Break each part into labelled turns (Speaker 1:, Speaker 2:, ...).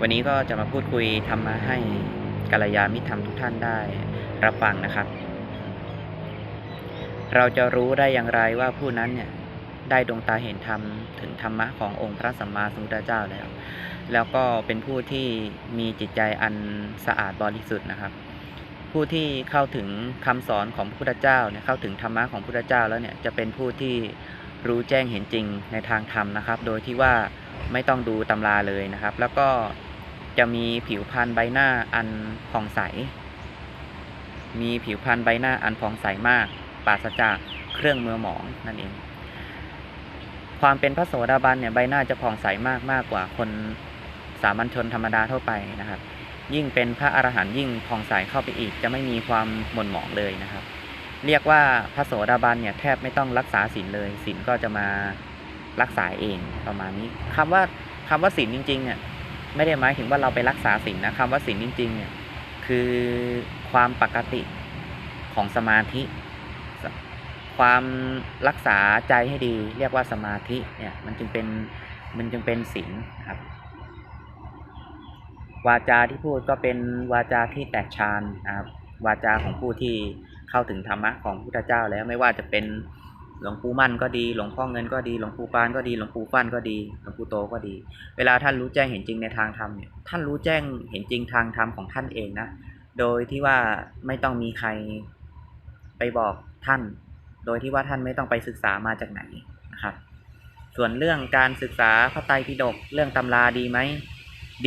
Speaker 1: วันนี้ก็จะมาพูดคุยธรรมะให้กัลยาณมิตรธรรมทุกท่านได้รับฟังนะครับ เราจะรู้ได้อย่างไรว่าผู้นั้นเนี่ยได้ดวงตาเห็นธรรมถึงธรรมะขององค์พระสัมมาสัมพุทธเจ้าแล้ว แล้วก็เป็นผู้ที่มีจิตใจอันสะอาดบริสุทธิ์นะครับ ผู้ที่เข้าถึงคำสอนของพระพุทธเจ้าเนี่ยเข้าถึงธรรมะของพระพุทธเจ้าแล้วเนี่ยจะเป็นผู้ที่ รู้แจ้งเห็นจริงในทางธรรมนะครับ โดยที่ว่าไม่ต้องดูตำราเลยนะครับ แล้วก็จะมีผิวพรรณใบหน้าอันผ่องใส มีผิวพรรณใบหน้าอันผ่องใสมาก ปราศจากเครื่องมือหมองนั่นเอง ความเป็นพระโสดาบันเนี่ยใบหน้าจะผ่องใสมากมากกว่าคนสามัญชนธรรมดาทั่วไปนะครับ ยิ่งเป็นพระอรหันต์ยิ่งผ่องใสเข้าไปอีก จะไม่มีความหม่นหมองเลยนะครับ เรียกว่าพระโสดาบันเนี่ยแทบไม่ต้องรักษาศีลเลยศีลก็จะมารักษาเองประมาณนี้คำว่าคำว่าศีลจริงๆเนี่ยไม่ได้หมายถึงว่าเราไปรักษาศีลนะคำว่าศีลจริงๆเนี่ยคือความปกติของสมาธิ ความรักษาใจให้ดี เรียกว่าสมาธิเนี่ยมันจึงเป็นมันจึงเป็นศีลนครับ วาจาที่พูดก็เป็นวาจาที่แตกฉานนะครับวาจาของผู้ที่ เข้าถึงธรรมะของพุทธเจ้าแล้วไม่ว่าจะเป็นหลวงปู่มั่นก็ดี หลวงพ่อเงินก็ดี หลวงปู่ปานก็ดี หลวงปู่ฟั่นก็ดี หลวงปู่โตก็ดี เวลาท่านรู้แจ้งเห็นจริงในทางธรรมเนี่ย ท่านรู้แจ้งเห็นจริงทางธรรมของท่านเองนะ โดยที่ว่าไม่ต้องมีใครไปบอกท่าน โดยที่ว่าท่านไม่ต้องไปศึกษามาจากไหนนะครับ ส่วนเรื่องการศึกษาพระไตรปิฎกเรื่องตำราดีไหม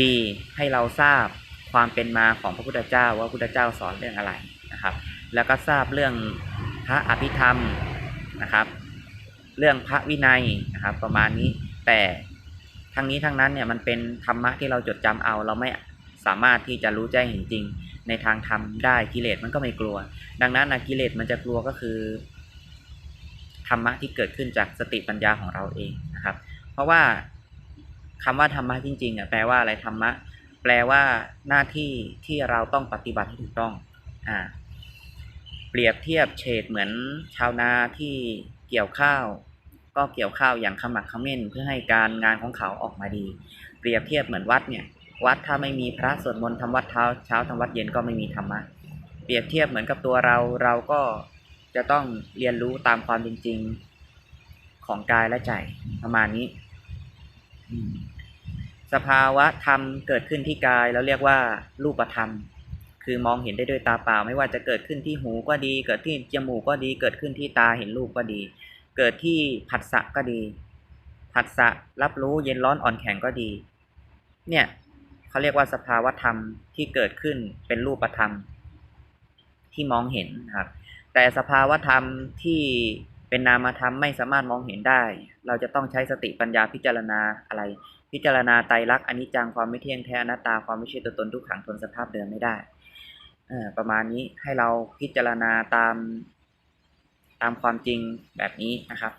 Speaker 1: ดีให้เราทราบความเป็นมาของพระพุทธเจ้าว่าพระพุทธเจ้าสอนเรื่องอะไรนะครับ แล้วก็ทราบเรื่องพระอภิธรรมนะครับ เรื่องพระวินัยนะครับ ประมาณนี้แต่ทั้งนี้ทั้งนั้นเนี่ยมันเป็นธรรมะที่เราจดจำเอา เราไม่สามารถที่จะรู้แจ้งเห็นจริง ในทางธรรมได้กิเลสมันก็ไม่กลัว ดังนั้นนะกิเลสมันจะกลัวก็คือธรรมะที่เกิดขึ้นจากสติปัญญาของเราเองนะครับ เพราะว่าคำว่าธรรมะจริงๆอะแปลว่าอะไรธรรมะ แปลว่าหน้าที่ที่เราต้องปฏิบัติให้ถูกต้องอ่า รียบเทียบเฉดเหมือนชาวนาที่เกี่ยวข้าว ก็เกี่ยวข้าวอย่างขมักขม้นเพื่อให้การงานของเขาออกมาดี เปรียบเทียบเหมือนวัดเนี่ยวัดถ้าไม่มีพระสวดมนต์ทำวัดเช้าเช้าทำวัดเย็นก็ไม่มีธรรมะเปรียบเทียบเหมือนกับตัวเราเราก็จะต้องเรียนรู้ตามความเป็นจริงของกายและใจประมาณนี้ สภาวะธรรมเกิดขึ้นที่กายแล้วเรียกว่ารูปธรรม คือมองเห็นได้ด้วยตาเปล่า ไม่ว่าจะเกิดขึ้นที่หูก็ดี เกิดที่จมูกก็ดีเกิดขึ้นที่ตาเห็นรูปก็ดี เกิดที่ผัสสะก็ดี ผัสสะรับรู้เย็นร้อนอ่อนแข็งก็ดี เนี่ยเขาเรียกว่าสภาวะธรรมที่เกิดขึ้นเป็นรูปธรรม ที่มองเห็นครับแต่สภาวะธรรมที่เป็นนามธรรมไม่สามารถมองเห็นได้ เราจะต้องใช้สติปัญญาพิจารณาอะไร พิจารณาไตรลักษณ์อนิจจังความไม่เที่ยงแท้อนัตตาความไม่ใช่ตัวตนทุกขังทนสภาพเดิมไม่ได้ ประมาณนี้ให้เราพิจารณาตามตามความจริงแบบนี้นะครับ